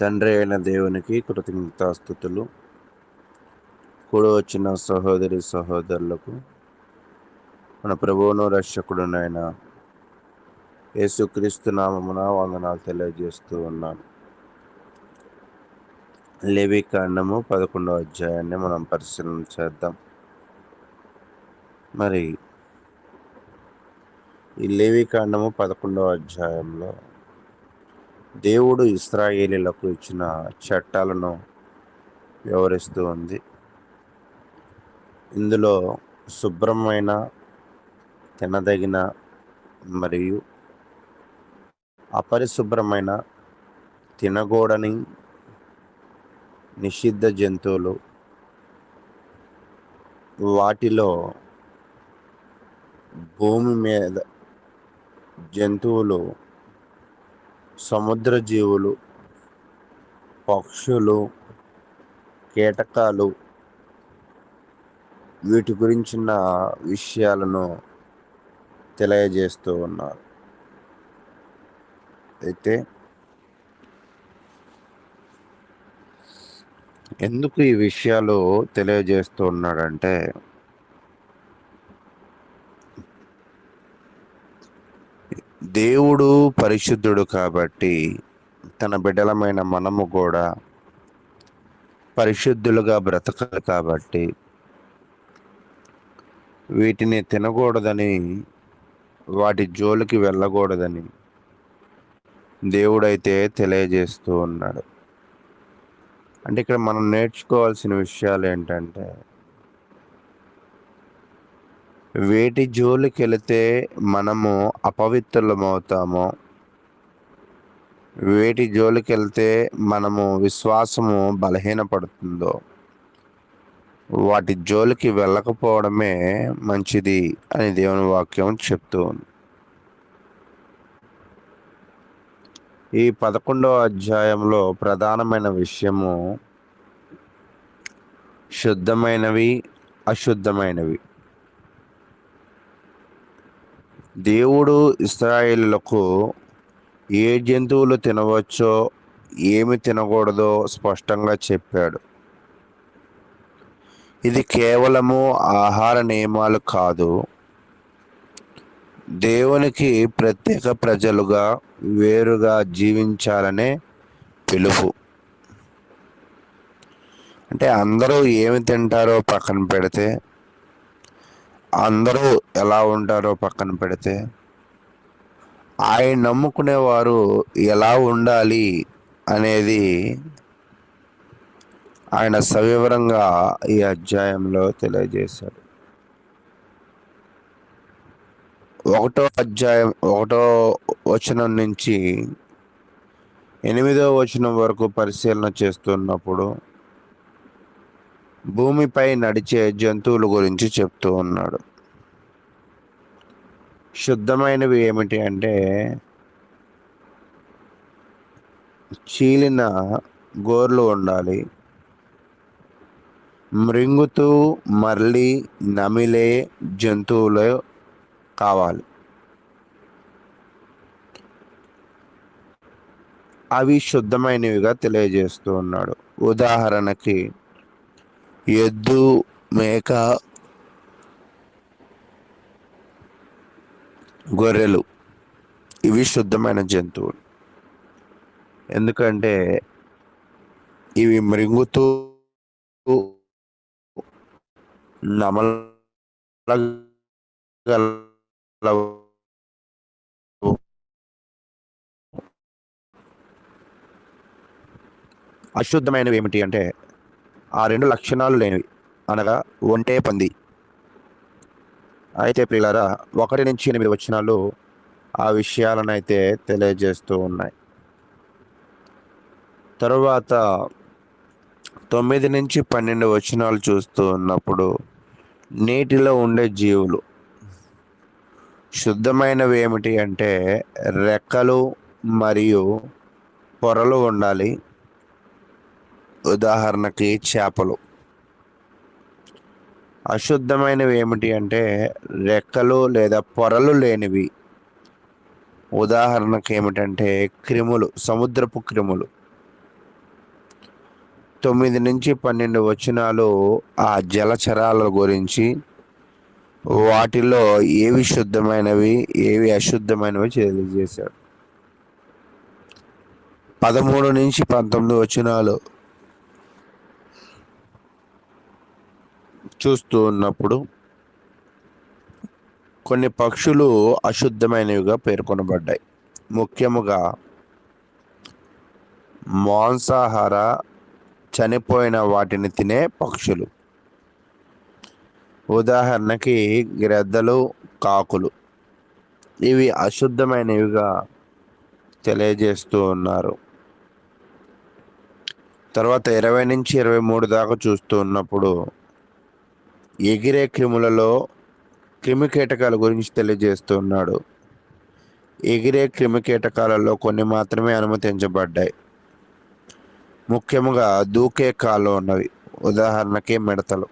తండ్రి అయిన దేవునికి కృతజ్ఞతాస్థుతులు కూడా వచ్చిన సహోదరి సహోదరులకు మన ప్రభువును రక్షకుడునైన యేసుక్రీస్తు నామమున వందనాలు తెలియజేస్తూ ఉన్నాను. లేవి కాండము పదకొండవ అధ్యాయాన్ని మనం పరిశీలన చేద్దాం. మరి ఈ లేవి కాండము పదకొండవ అధ్యాయంలో దేవుడు ఇస్రాయేలీలకు ఇచ్చిన చట్టాలను వివరిస్తూ ఉంది. ఇందులో శుభ్రమైన తినదగిన మరియు అపరిశుభ్రమైన తినకూడని నిషిద్ధ జంతువులు వాటిలో భూమి మీద జంతువులు సముద్ర జీవులు పక్షులు కీటకాలు వీటి గురించిన విషయాలను తెలియజేస్తూ ఉన్నారు. అయితే ఎందుకు ఈ విషయాలు తెలియజేస్తూ ఉన్నాడంటే దేవుడు పరిశుద్ధుడు కాబట్టి తన బిడ్డలమైన మనము కూడా పరిశుద్ధులుగా బ్రతకాలి కాబట్టి వీటిని తినకూడదని వాటి జోలికి వెళ్ళకూడదని దేవుడైతే తెలియజేస్తూ ఉన్నాడు. అంటే ఇక్కడ మనం నేర్చుకోవాల్సిన విషయాలు ఏంటంటే వేటి జోలికెళితే మనము అపవిత్రులమవుతాము. వేటి జోలికెళితే మనము విశ్వాసము బలహీనపడుతుందో. వాటి జోలికి వెళ్ళకపోవడమే మంచిది అని దేవుని వాక్యం చెప్తూ ఉంది. ఈ పదకొండవ అధ్యాయంలో ప్రధానమైన విషయము శుద్ధమైనవి అశుద్ధమైనవి. దేవుడు ఇస్రాయిలకు ఏ జంతువులు తినవచ్చో ఏమి తినకూడదో స్పష్టంగా చెప్పాడు. ఇది కేవలము ఆహార నియమాలు కాదు. దేవునికి ప్రత్యేక ప్రజలుగా వేరుగా జీవించాలనే పిలుపు. అంటే అందరూ ఏమి తింటారో పక్కన పెడితే అందరూ ఎలా ఉంటారో పక్కన పెడితే ఆయన నమ్ముకునేవారు ఎలా ఉండాలి అనేది ఆయన సవివరంగా ఈ అధ్యాయంలో తెలియజేశాడు ఒకటో అధ్యాయం ఒకటో వచనం నుంచి ఎనిమిదో వచనం వరకు పరిశీలన చేస్తున్నప్పుడు భూమిపై నడిచే జంతువుల గురించి చెప్తూ ఉన్నాడు. శుద్ధమైనవి ఏమిటి అంటే చీలిన గోర్లు ఉండాలి మృంగుతూ మరలి నమిలే జంతువులు కావాలి. అవి శుద్ధమైనవిగా తెలియజేస్తూ ఉన్నాడు. ఉదాహరణకి ఎద్దు మేక గొర్రెలు. ఇవి శుద్ధమైన జంతువులు. ఎందుకంటే ఇవి మృంగుతూ నమల అశుద్ధమైనవి ఏమిటి అంటే ఆ రెండు లక్షణాలు లేనివి. అనగా ఒంటే పంది. అయితే ప్రియులారా ఒకటి నుంచి ఎనిమిది వచనాలు ఆ విషయాలను అయితే తెలియజేస్తూ ఉన్నాయి. తరువాత తొమ్మిది నుంచి పన్నెండు వచనాలు చూస్తూ ఉన్నప్పుడు నీటిలో ఉండే జీవులు శుద్ధమైనవి ఏమిటి అంటే రెక్కలు మరియు పొరలు ఉండాలి. ఉదాహరణకి చేపలు. అశుద్ధమైనవి ఏమిటి అంటే రెక్కలు లేదా పొరలు లేనివి. ఉదాహరణకు ఏమిటంటే క్రిములు సముద్రపు క్రిములు. తొమ్మిది నుంచి పన్నెండు వచనాలు ఆ జలచరాల గురించి వాటిలో ఏవి శుద్ధమైనవి ఏవి అశుద్ధమైనవి తెలియజేశాడు. పదమూడు నుంచి పంతొమ్మిది వచనాలు చూస్తూ ఉన్నప్పుడు కొన్ని పక్షులు అశుద్ధమైనవిగా పేర్కొనబడ్డాయి. ముఖ్యముగా మాంసాహార చనిపోయిన వాటిని తినే పక్షులు. ఉదాహరణకి గ్రద్దలు కాకులు. ఇవి అశుద్ధమైనవిగా తెలియజేస్తూ ఉన్నారు. తర్వాత ఇరవై నుంచి ఇరవై మూడు దాకా చూస్తూ ఉన్నప్పుడు ఎగిరే క్రిములలో క్రిమి కీటకాల గురించి తెలియజేస్తున్నాడు. ఎగిరే క్రిమి కీటకాలలో కొన్ని మాత్రమే అనుమతించబడ్డాయి. ముఖ్యంగా దూకే కాళ్ళు ఉన్నవి ఉదాహరణకి మిడతలు.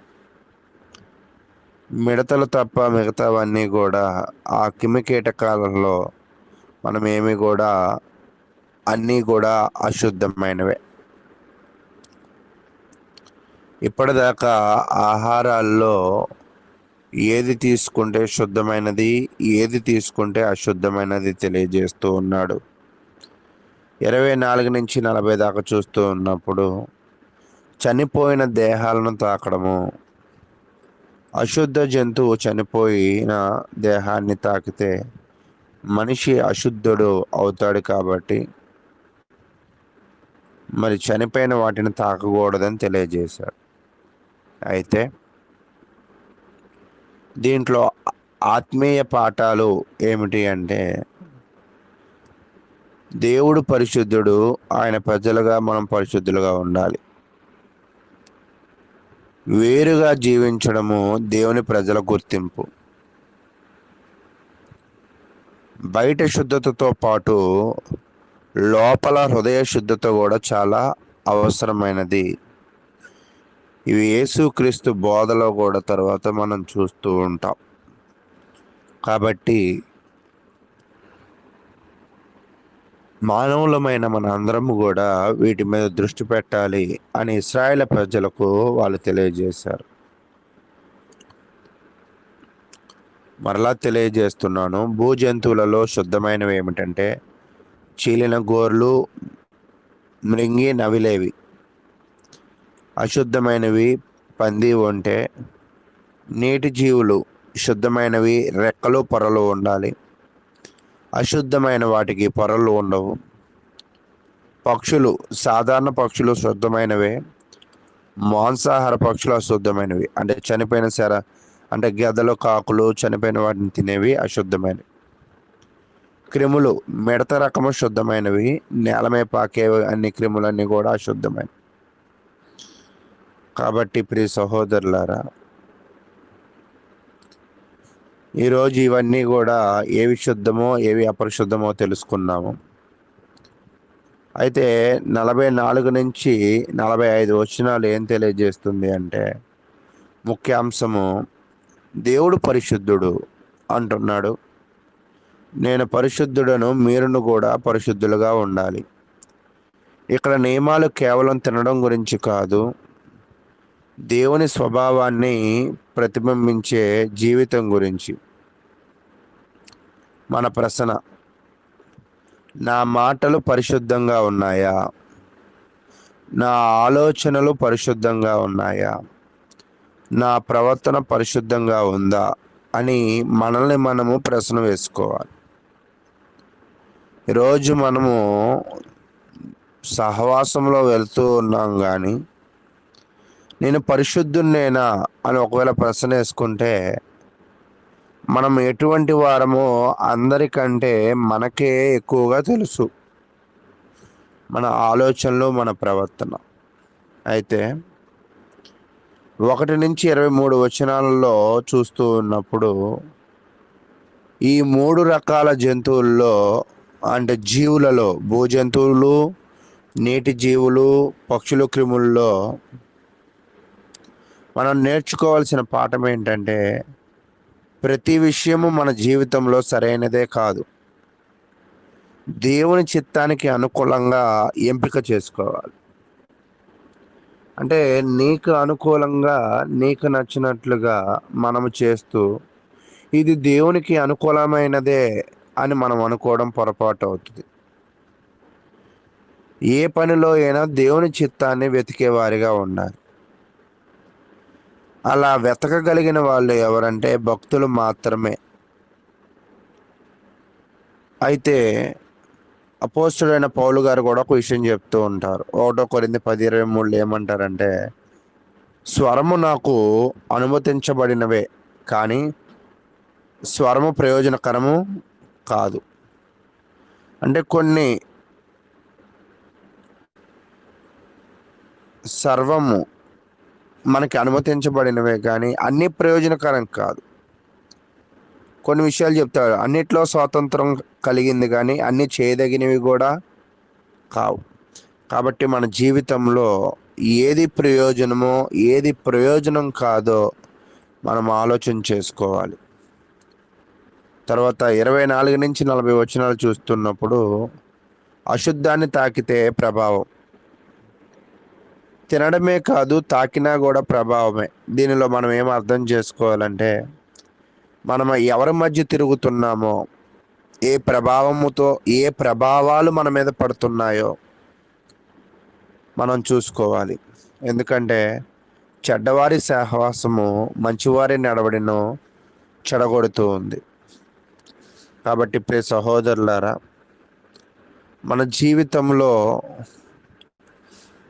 మిడతలు తప్ప మిగతావన్నీ కూడా ఆ క్రిమి కీటకాలలో మనం ఏమి కూడా అన్నీ కూడా అశుద్ధమైనవే. ఇప్పటిదాకా ఆహారాల్లో ఏది తీసుకుంటే శుద్ధమైనది ఏది తీసుకుంటే అశుద్ధమైనది తెలియజేస్తూ ఉన్నాడు. ఇరవై నాలుగు నుంచి నలభై దాకా చూస్తూ ఉన్నప్పుడు చనిపోయిన దేహాలను తాకడము అశుద్ధ జంతువు చనిపోయిన దేహాన్ని తాకితే మనిషి అశుద్ధుడు అవుతాడు కాబట్టి మరి చనిపోయిన వాటిని తాకకూడదని తెలియజేశాడు. అయితే దీంట్లో ఆత్మీయ పాఠాలు ఏమిటి అంటే దేవుడు పరిశుద్ధుడు ఆయన ప్రజలుగా మనం పరిశుద్ధులుగా ఉండాలి. వేరుగా జీవించడము దేవుని ప్రజల గుర్తింపు. బయట శుద్ధతతో పాటు లోపల హృదయ శుద్ధత కూడా చాలా అవసరమైనది. ఇవి యేసుక్రీస్తు బోధలో కూడా తర్వాత మనం చూస్తూ ఉంటాం. కాబట్టి మానవులమైన మన అందరము కూడా వీటి మీద దృష్టి పెట్టాలి అని ఇస్రాయేల్ ప్రజలకు వాళ్ళు తెలియజేశారు. మరలా తెలియజేస్తున్నాను భూజంతువులలో శుద్ధమైనవి ఏమిటంటే చీలిన గోర్లు మృంగి నవిలేవి. అశుద్ధమైనవి పంది ఉంటే నీటి జీవులు శుద్ధమైనవి రెక్కలు పొరలు ఉండాలి. అశుద్ధమైన వాటికి పొరలు ఉండవు. పక్షులు సాధారణ పక్షులు శుద్ధమైనవే. మాంసాహార పక్షులు అశుద్ధమైనవి. అంటే చనిపోయిన సర అంటే గెదలు కాకులు చనిపోయిన వాటిని తినేవి అశుద్ధమైనవి. క్రిములు మిడత రకము శుద్ధమైనవి. నేలమే పాకే అన్ని క్రిములన్నీ కూడా అశుద్ధమైనవి. కాబట్టి ప్రియ సహోదరులారా ఈరోజు ఇవన్నీ కూడా ఏవి శుద్ధమో ఏవి అపరిశుద్ధమో తెలుసుకున్నాము. అయితే నలభై నాలుగు నుంచి నలభై ఐదు వచనాలు ఏం తెలియజేస్తుంది అంటే ముఖ్యాంశము దేవుడు పరిశుద్ధుడు అంటున్నాడు. నేను పరిశుద్ధుడను మీరును కూడా పరిశుద్ధులుగా ఉండాలి. ఇక్కడ నియమాలు కేవలం తినడం గురించి కాదు దేవుని స్వభావాన్ని ప్రతిబింబించే జీవితం గురించి. మన ప్రశ్న నా మాటలు పరిశుద్ధంగా ఉన్నాయా? నా ఆలోచనలు పరిశుద్ధంగా ఉన్నాయా? నా ప్రవర్తన పరిశుద్ధంగా ఉందా? అని మనల్ని మనము ప్రశ్న వేసుకోవాలి. ఈరోజు మనము సహవాసంలో వెళ్తూ ఉన్నాం కానీ నేను పరిశుద్ధున్నేనా అని ఒకవేళ ప్రశ్న వేసుకుంటే మనం ఎటువంటి వారమో అందరికంటే మనకే ఎక్కువగా తెలుసు. మన ఆలోచనలు మన ప్రవర్తన. అయితే ఒకటి నుంచి ఇరవై మూడు వచనాలలో చూస్తూ ఉన్నప్పుడు ఈ మూడు రకాల జంతువుల్లో అంటే జీవులలో భూజంతువులు నీటి జీవులు పక్షులు క్రిముల్లో మనం నేర్చుకోవాల్సిన పాఠం ఏంటంటే ప్రతి విషయము మన జీవితంలో సరైనదే కాదు. దేవుని చిత్తానికి అనుకూలంగా ఎంపిక చేసుకోవాలి. అంటే నీకు అనుకూలంగా నీకు నచ్చినట్లుగా మనము చేస్తూ ఇది దేవునికి అనుకూలమైనదే అని మనం అనుకోవడం పొరపాటు అవుతుంది. ఏ పనిలో అయినా దేవుని చిత్తాన్ని వెతికేవారిగా ఉండాలి. అలా వెతకగలిగిన వాళ్ళు ఎవరంటే భక్తులు మాత్రమే. అయితే అపోస్తుడైన పౌలు గారు కూడా ఒక విషయం చెప్తూ ఉంటారు. ఒకటో కొరింది పది ఇరవై మూడులో ఏమంటారంటే స్వరము నాకు అనుమతించబడినవే కానీ స్వరము ప్రయోజనకరము కాదు. అంటే కొన్ని సర్వము మనకి అనుమతించబడినవే కానీ అన్ని ప్రయోజనకరం కాదు. కొన్ని విషయాలు చెప్తారు. అన్నిట్లో స్వాతంత్రం కలిగింది కానీ అన్ని చేయదగినవి కూడా కావు. కాబట్టి మన జీవితంలో ఏది ప్రయోజనమో ఏది ప్రయోజనం కాదో మనం ఆలోచన చేసుకోవాలి. తర్వాత ఇరవై నాలుగు నుంచి నలభై వచనాలు చూస్తున్నప్పుడు అశుద్ధాన్ని తాకితే ప్రభావం. తినడమే కాదు తాకినా కూడా ప్రభావమే. దీనిలో మనం ఏం అర్థం చేసుకోవాలంటే మనం ఎవరి మధ్య తిరుగుతున్నామో ఏ ప్రభావముతో ఏ ప్రభావాలు మన మీద పడుతున్నాయో మనం చూసుకోవాలి. ఎందుకంటే చెడ్డవారి సహవాసము మంచివారి నడవడిను చెడగొడుతూ ఉంది. కాబట్టి ప్రే సహోదరులారా మన జీవితంలో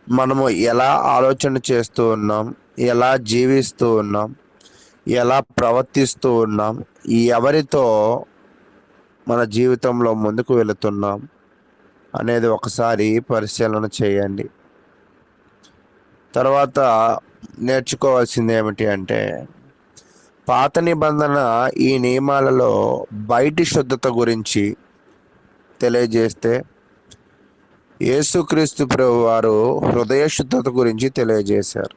మనము ఎలా ఆలోచన చేస్తూ ఉన్నాం ఎలా జీవిస్తూ ఉన్నాం ఎలా ప్రవర్తిస్తూ ఉన్నాం ఎవరితో మన జీవితంలో ముందుకు వెళుతున్నాం అనేది ఒకసారి పరిశీలన చేయండి. తర్వాత నేర్చుకోవాల్సింది ఏమిటి అంటే పాత నిబంధన ఈ నియమాలలో బయటి శుద్ధత గురించి తెలియజేస్తే యేసుక్రీస్తు ప్రభు వారు హృదయ శుద్ధత గురించి తెలియజేశారు.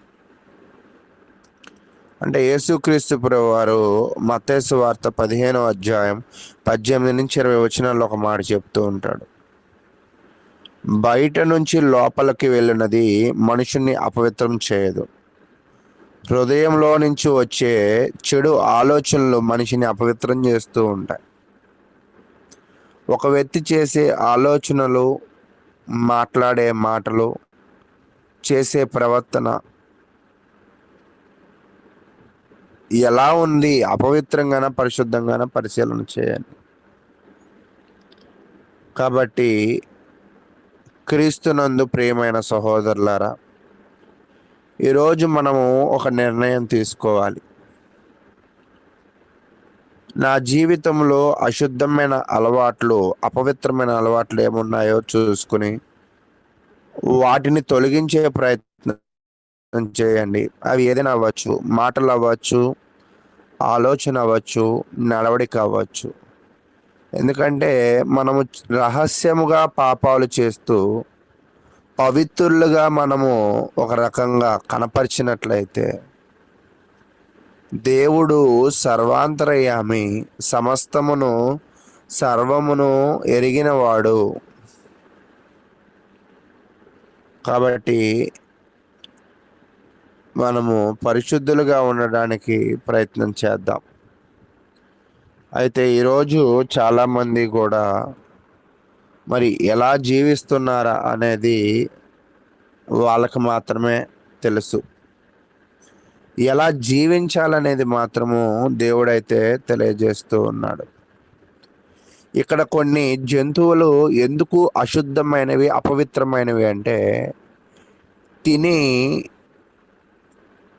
అంటే యేసుక్రీస్తు ప్రభు వారు మతేసు వార్త పదిహేనో అధ్యాయం పద్దెనిమిది నుంచి ఇరవై వచనాల్లో ఒక మాట చెప్తూ ఉంటాడు. బయట నుంచి లోపలికి వెళ్ళినది మనుషుని అపవిత్రం చేయదు. హృదయంలో నుంచి వచ్చే చెడు ఆలోచనలు మనిషిని అపవిత్రం చేస్తూ ఉంటాయి. ఒక వ్యక్తి చేసే ఆలోచనలు మాట్లాడే మాటలు చేసే ప్రవర్తన ఎలా ఉంది? అపవిత్రంగాన పరిశుద్ధంగాన పరిశీలన చేయండి. కాబట్టి క్రీస్తునందు ప్రియమైన సహోదరులారా ఈరోజు మనము ఒక నిర్ణయం తీసుకోవాలి. నా జీవితంలో అశుద్ధమైన అలవాట్లు అపవిత్రమైన అలవాట్లు ఏమున్నాయో చూసుకుని వాటిని తొలగించే ప్రయత్నం చేయండి. అవి ఏదైనా అవ్వచ్చు మాటలు అవ్వచ్చు ఆలోచన అవ్వచ్చు నడవడిక అవ్వచ్చు. ఎందుకంటే మనము రహస్యముగా పాపాలు చేస్తూ పవిత్రులుగా మనము ఒక రకంగా కనపరిచినట్లయితే దేవుడు సర్వాంతరయామి సమస్తమును సర్వమును ఎరిగినవాడు. కాబట్టి మనము పరిశుద్ధులుగా ఉండడానికి ప్రయత్నం చేద్దాం. అయితే ఈరోజు చాలామంది కూడా మరి ఎలా జీవిస్తున్నారా అనేది వాళ్ళకు మాత్రమే తెలుసు. ఎలా జీవించాలనేది మాత్రము దేవుడైతే తెలియజేస్తూ ఉన్నాడు. ఇక్కడ కొన్ని జంతువులు ఎందుకు అశుద్ధమైనవి అపవిత్రమైనవి అంటే తిని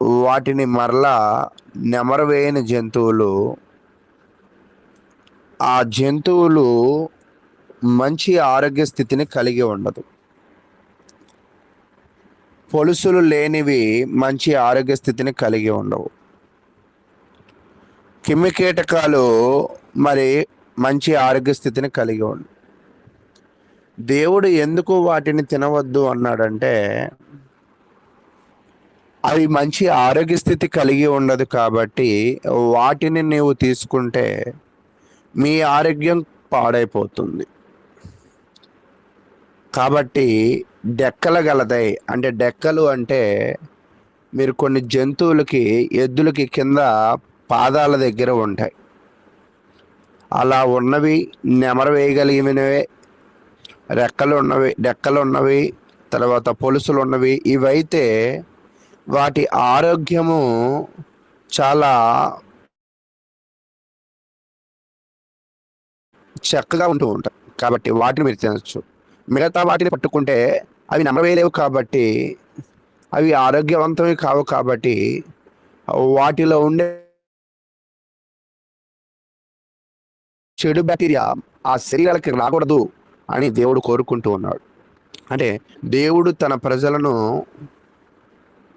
వాటిని మరలా నెమరవేయని జంతువులు ఆ జంతువులు మంచి ఆరోగ్య స్థితిని కలిగి ఉండదు. పొలుసులు లేనివి మంచి ఆరోగ్య స్థితిని కలిగి ఉండవు. కిమ్మికీటకాలు మరి మంచి ఆరోగ్య స్థితిని కలిగి ఉండవు దేవుడు ఎందుకు వాటిని తినవద్దు అన్నాడంటే అవి మంచి ఆరోగ్య స్థితి కలిగి ఉండదు కాబట్టి వాటిని నీవు తీసుకుంటే మీ ఆరోగ్యం పాడైపోతుంది. కాబట్టి డెక్కలు గలదై అంటే డెక్కలు అంటే మీరు కొన్ని జంతువులకి ఎద్దులకి కింద పాదాల దగ్గర ఉంటాయి. అలా ఉన్నవి నెమర వేయగలిగినవే రెక్కలు ఉన్నవి డెక్కలు ఉన్నవి తర్వాత పొలుసులు ఉన్నవి. ఇవైతే వాటి ఆరోగ్యము చాలా చక్కగా ఉంటూ ఉంటాయి. కాబట్టి వాటిని మీరు తినచ్చు. మిగతా వాటిని పట్టుకుంటే అవి నమ్మవేలేవు కాబట్టి అవి ఆరోగ్యవంతమే కావు కాబట్టి వాటిలో ఉండే చెడు బ్యాక్టీరియా ఆ శరీరాలకి రాకూడదు అని దేవుడు కోరుకుంటూ ఉన్నాడు. అంటే దేవుడు తన ప్రజలను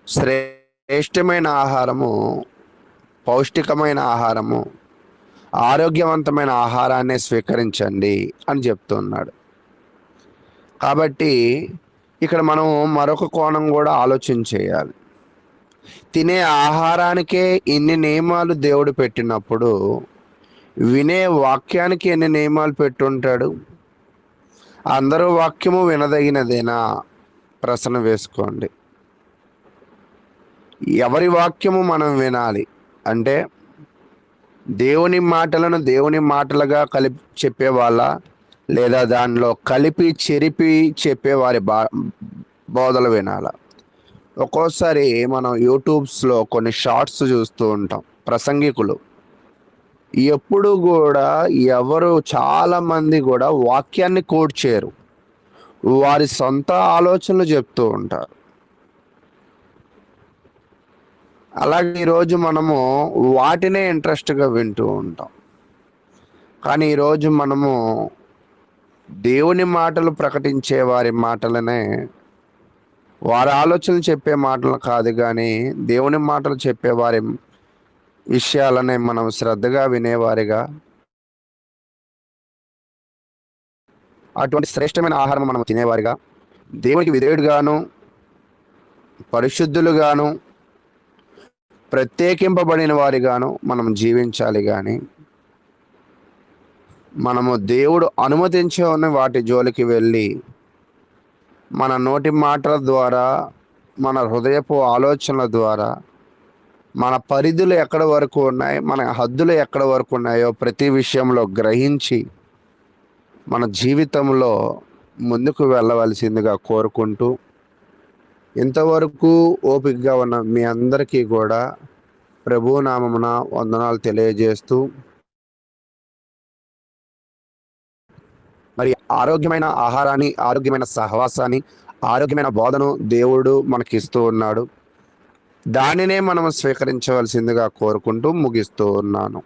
శ్రేష్టమైన ఆహారము పౌష్టికమైన ఆహారము ఆరోగ్యవంతమైన ఆహారాన్ని స్వీకరించండి అని చెప్తున్నాడు కాబట్టి ఇక్కడ మనం మరొక కోణం కూడా ఆలోచన చేయాలి. తినే ఆహారానికే ఇన్ని నియమాలు దేవుడు పెట్టినప్పుడు వినే వాక్యానికి ఎన్ని నియమాలు పెట్టుంటాడు? అందరూ వాక్యము వినదగినదేనా? ప్రశ్న వేసుకోండి. ఎవరి వాక్యము మనం వినాలి? అంటే దేవుని మాటలను దేవుని మాటలుగా కలిపి చెప్పేవాళ్ళ లేదా దానిలో కలిపి చెరిపి చెప్పే వారి బా బోధలు వినాల. ఒక్కోసారి మనం యూట్యూబ్స్లో కొన్ని షార్ట్స్ చూస్తూ ఉంటాం ప్రసంగికులు. ఎప్పుడు కూడా ఎవరు చాలా మంది కూడా వాక్యాన్ని కోట్ చేయరు. వారి సొంత ఆలోచనలు చెప్తూ ఉంటారు. అలాగే ఈరోజు మనము వాటినే ఇంట్రెస్ట్గా వింటూ ఉంటాం. కానీ ఈరోజు మనము దేవుని మాటలు ప్రకటించే వారి మాటలనే వారి ఆలోచనలు చెప్పే మాటలు కాదు కానీ దేవుని మాటలు చెప్పే వారి విషయాలనే మనం శ్రద్ధగా వినేవారిగా. అటువంటి శ్రేష్టమైన ఆహారం మనం తినేవారిగా. దేవునికి విధేయుడుగాను పరిశుద్ధులుగాను ప్రత్యేకింపబడిన వారిగాను మనం జీవించాలి కానీ మనము దేవుడు అనుమతించే వాటి జోలికి వెళ్ళి. మన నోటి మాటల ద్వారా మన హృదయపు ఆలోచనల ద్వారా మన పరిధులు ఎక్కడ వరకు ఉన్నాయి మన హద్దులు ఎక్కడ వరకు ఉన్నాయో ప్రతి విషయంలో గ్రహించి మన జీవితంలో ముందుకు వెళ్ళవలసిందిగా కోరుకుంటూ ఇంతవరకు ఓపికగా ఉన్న మీ అందరికీ కూడా ప్రభునామమున వందనాలు తెలియజేస్తూ మరి ఆరోగ్యమైన ఆహారాన్ని ఆరోగ్యమైన సహవాసాన్ని ఆరోగ్యమైన బోధను దేవుడు మనకి ఇస్తూ ఉన్నాడు. దానినే మనం స్వీకరించవలసిందిగా కోరుకుంటూ ముగిస్తూ ఉన్నాను.